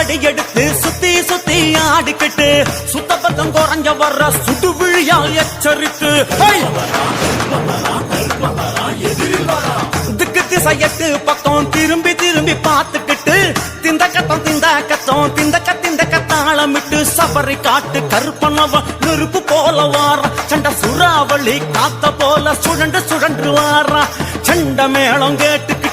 அடி எடுத்து சுத்தி சுத்தி ஆடிக்கிட்டு சுத்தபத்தம் குறைஞ்ச வர்ற சுட்டு விழியால் எச்சரித்து திக்கு திசையத்து பக்கம் திரும்பி திரும்பி பார்த்துக்கிட்டு திந்த கத்தம் திந்த கத்தம் திந்த கத்திந்த கத்தாளமிட்டு சபரி காட்டு கருப்பனவ நெருப்பு போல வார. சண்ட சுறாவளி காத்த போல சுழண்டு சுழன்று வாரா. சண்ட மேளம் கேட்டு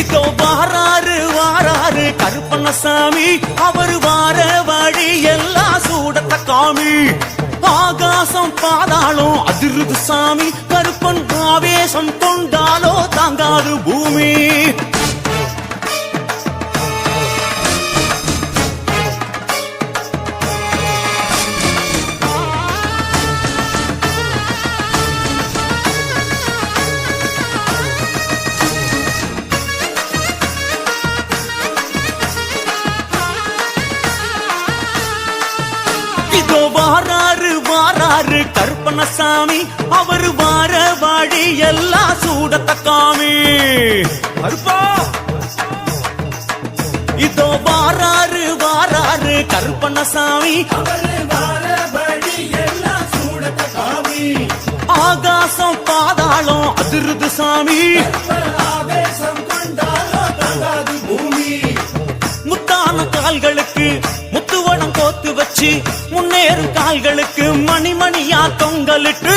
இதோ வாராரு வாராரு கருப்பண்ணசாமி. அவர் வார வழி எல்லாம் சூடத்த காமி. ஆகாசம் பாதாளம் அதிருது சாமி. கருப்பன் ஆவேசம் கொண்டாலோ தாங்காது பூமி. கருப்பண்ணசாமி அவர் வார வாடி எல்லாம் சூடத்தக்காமி. இதோ வாராரு வாராரு கருப்பண்ணசாமி. ஆகாசம் பாதாளம் அதிருது சாமி. முத்தான கால்களுக்கு கோத்து வச்சு முன்னேறும் கால்களுக்கு மணிமணியா தொங்கலிட்டு.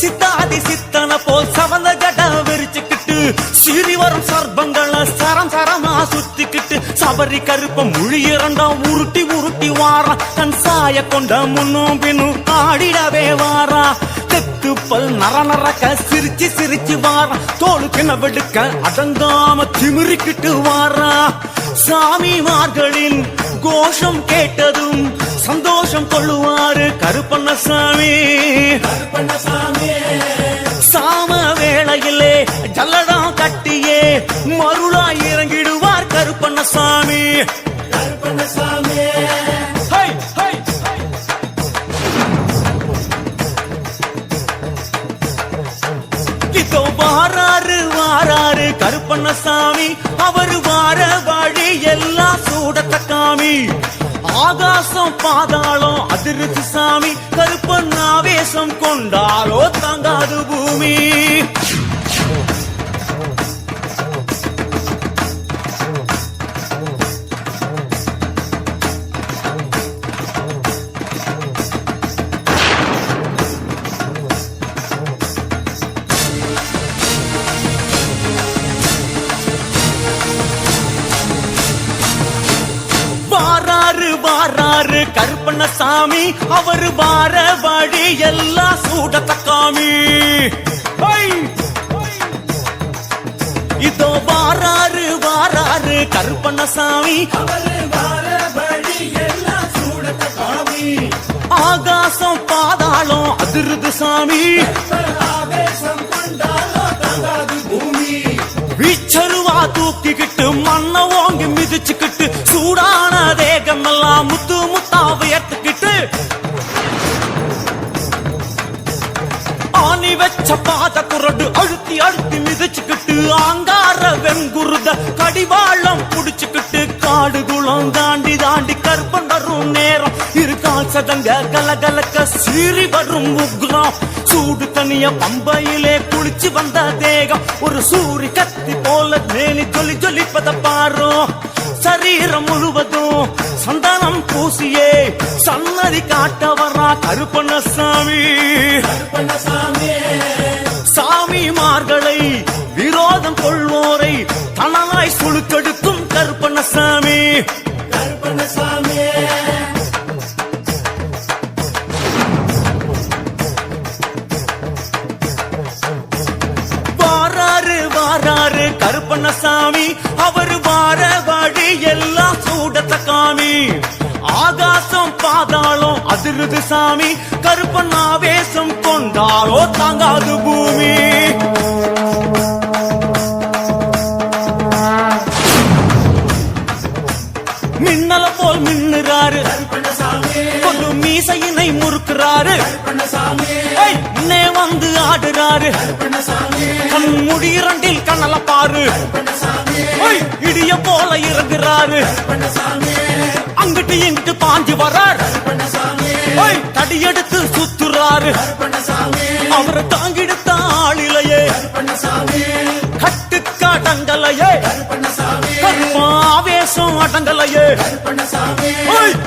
சித்தாதி சித்தன போல் சவந்த கட விரிச்சுக்கிட்டு சிறி வரும் சர்பங்களை சரம் சரமா சுத்திக்கிட்டு சபரி கருப்ப முழி இரண்டா உருட்டி உருட்டி வாரா தன் சாய கொண்ட முன்னும் பின்னும் ஆடிடவே வாரா. தெத்து பல் நர நரக்க சிரிச்சு சிரிச்சு வாரா தோளுக்கு நவெடுக்க அடங்காம திமிரிக்கிட்டு வாரா. சாமிமார்களின் கோஷம் கேட்டதும் சந்தோஷம் கொள்ளுவாரு கருப்பண்ணசாமி. சாம வேளையிலே ஜல்லடா கட்டியே மருளாய் இறங்கிடுவார் கருப்பண்ணசாமி. காமி ஆகாசம் பாதாளம் அதிருச்சு சாமி. கருப்பன் ஆவேசம் கொண்டாலோ தங்காது பூமி. வந்தாரு கருப்பண்ண சாமி அவரு வார வழி எல்லாம் சூடத்த காமி இதோ வாராரு வாராரு கருப்பண்ண சாமி ஆகாசம் பாதாளம் அதிருது சாமி. பூமி. சருவா தூக்கிக்கிட்டு மண்ண ஓங்கி மிதிச்சுக்கிட்டு சூடான தேகம் எல்லாம் முத்து முத்தா உயர்த்துக்கிட்டு ஆணி வச்ச பாத குரடு அழுத்தி அழுத்தி மிதிச்சுக்கிட்டு ஆங்கார வெங்குருத கடிவாளம் புடிச்சுக்கிட்டு காடு குளம் தாண்டி தாண்டி கற்பன் வரும் நேரம் சதங்க கலகலக்க சீறி வரும் உக்ரம். சூடு தனிய பம்பையிலே குளிச்சு வந்த தேகம். ஒரு சூரி கத்தி போல மேலி சொல்லி ஜொலிப்பத பாரும் சரீரம் முழுவதும் சந்தானம் பூசியே. சன்னதி காட்ட வர்றா கருப்பண்ணசாமி. சாமிமார்களை விரோதம் கொள்வோரை தனலாய் சுழுக்கெடுக்கும் கருப்பண்ணசாமி. வாராரு பாதாளம் அதிருது சாமி. கருப்பன் ஆவேசம் கொண்டாலோ தாங்காது பூமி. மின்னல போல் மின்னுறாரு. கொண்டு மீசையினை முறுக்குறாரு. ஏய், முன்னே வந்து ஆடுறாரு. கண் முடியிரண்டில் கண்ணல பாரு இடிய போல இறங்குறாரு. அங்கிட்டு இங்கிட்டு பாஞ்சு வர்றார். தடியெடுத்து சுத்துறாரு. அவரை தாங்கிடுத்த ஆளிலையே. கட்டுக்காடங்கலையே கருப்பா ஆவேசம் அடங்கலையே.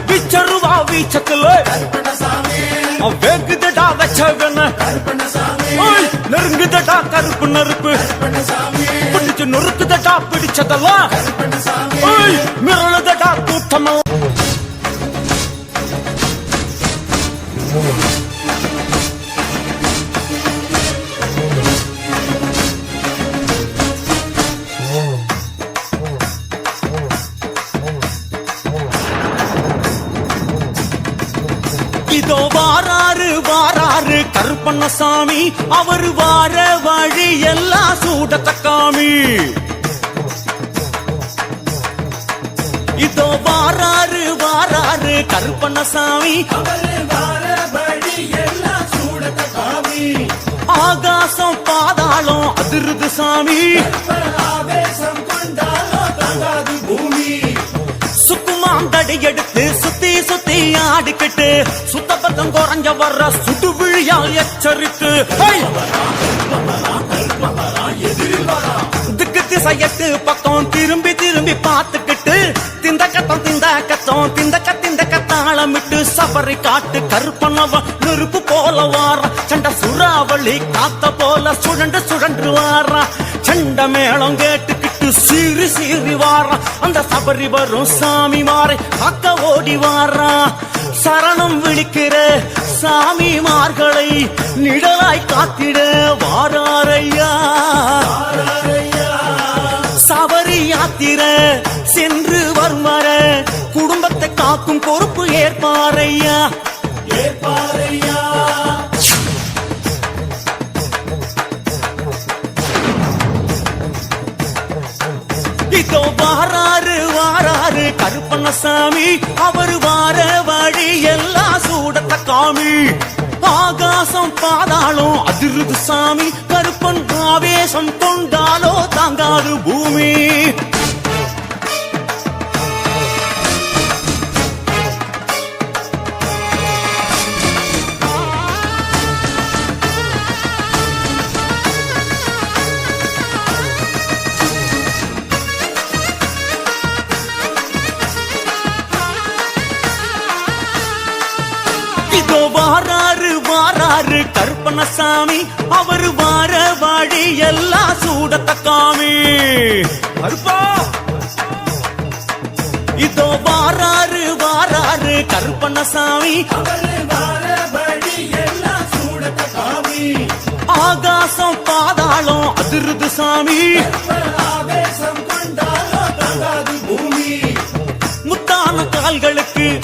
பிச்சருவா வீச்சத்துல. வெகுதடா வச்சவன. நெருங்குதடா கருப்பு நெருப்பு. பிடிச்சு நொறுக்குதடா பிடிச்சதெல்லாம். மிரளுதடா கூட்டமா இதோ வாராறு வாராறு கருப்பண்ணசாமி. அவர் வார வழி எல்லாம் சூடத்தக்காமி. இதோ வாராறு வாராரு கருப்பண்ணசாமி. ஆகாசம் பாதாளம் அதிருது சாமி. சுக்குமாந்தடி எடுத்து சுத்தி சுத்தி ஆடிக்கிட்டு சுத்த பக்கம் குறைஞ்ச வர்ற சுடு விழியால் எச்சரித்து திக்கு திசையத்து பக்கம் திரும்பி திரும்பி பார்த்துக்கிட்டு திந்த கத்தம் திந்த கத்தம் திந்த கத்தம் சபரி காட்டு கருப்பனவன் நெருப்பு போல வாரா. சண்ட சுறாவளி காத்த போல சுழண்டு சுழன்று வாரா. சண்ட மேளம் கேட்டுக்கிட்டு சீறி சீறி வாரா. அந்த சபரி வரும் சாமி மாறை காக்க ஓடி வாரா. சரணம் விழிக்கிற சாமிமார்களை நிழலாய் காத்திட வாராரையா. சபரி யாத்திர சென்று வரும் வர குடும்பத்தை காக்கும் பொறுப்பு ஏற்பாரையா? ஏற்பாரையா? இதோ வாராரு வாராரு கருப்பண்ணசாமி. அவர் வார வழி எல்லாம் சூடத்த காமி. ஆகாசம் பாதாளம் அதிருது சாமி. கருப்பன் ஆவேசம் கொண்டாலோ தாங்காது பூமி. யாரு கருப்பண்ணசாமி? அவர் வார வாடி எல்லாம் சூடத்த காமி. கருப்பா! இதோ வாராரு வாராரு கருப்பண்ணசாமி. ஆகாசம் பாதாளம் அதிருது சாமி. முத்தான கால்களுக்கு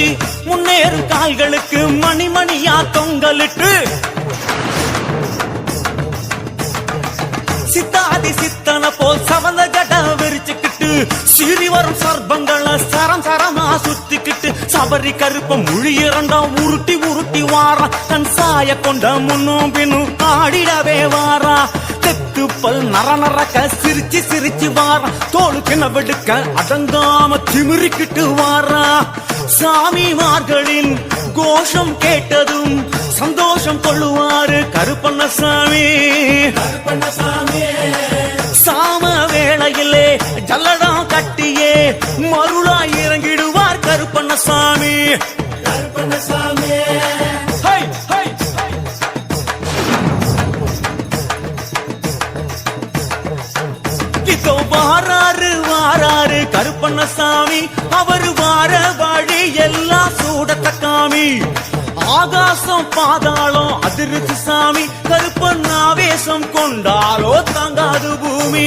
வச்சு முன்னேறும் கால்களுக்கு மணி மணியா தொங்கலிட்டு. சித்தாதி சித்தன போல் சவந்த ஜட விரிச்சுக்கிட்டு சிறி வரும் சர்பங்களை சரம் சரமா சுத்திக்கிட்டு சபரி கருப்ப முழி இரண்டா உருட்டி உருட்டி வாரா. தன் சாய கொண்ட முன்னும் பின்னும் ஆடிடவே வாரா. தெத்து பல் நர நரக்க சிரிச்சு சிரிச்சு வாரா. தோளுக்கு நவெடுக்க அடங்காம திமிரிக்கிட்டு வாரா. சாமிமார்களின் கோஷம் கேட்டதும் சந்தோஷம் கொள்ளுவாரு கருப்பண்ணசாமி. சாம வேளையிலே ஜல்லடம் கட்டியே மருளாய் இறங்கிடுவார் கருப்பண்ணசாமி. வாராரு வாராரு கருப்பண்ணசாமி அவரு எல்லாம் சூடத்த காமி ஆகாசம் பாதாளம் அதிர்ச்சி சாமி. கருப்பன் ஆவேசம் கொண்டாலோ தாங்காது பூமி.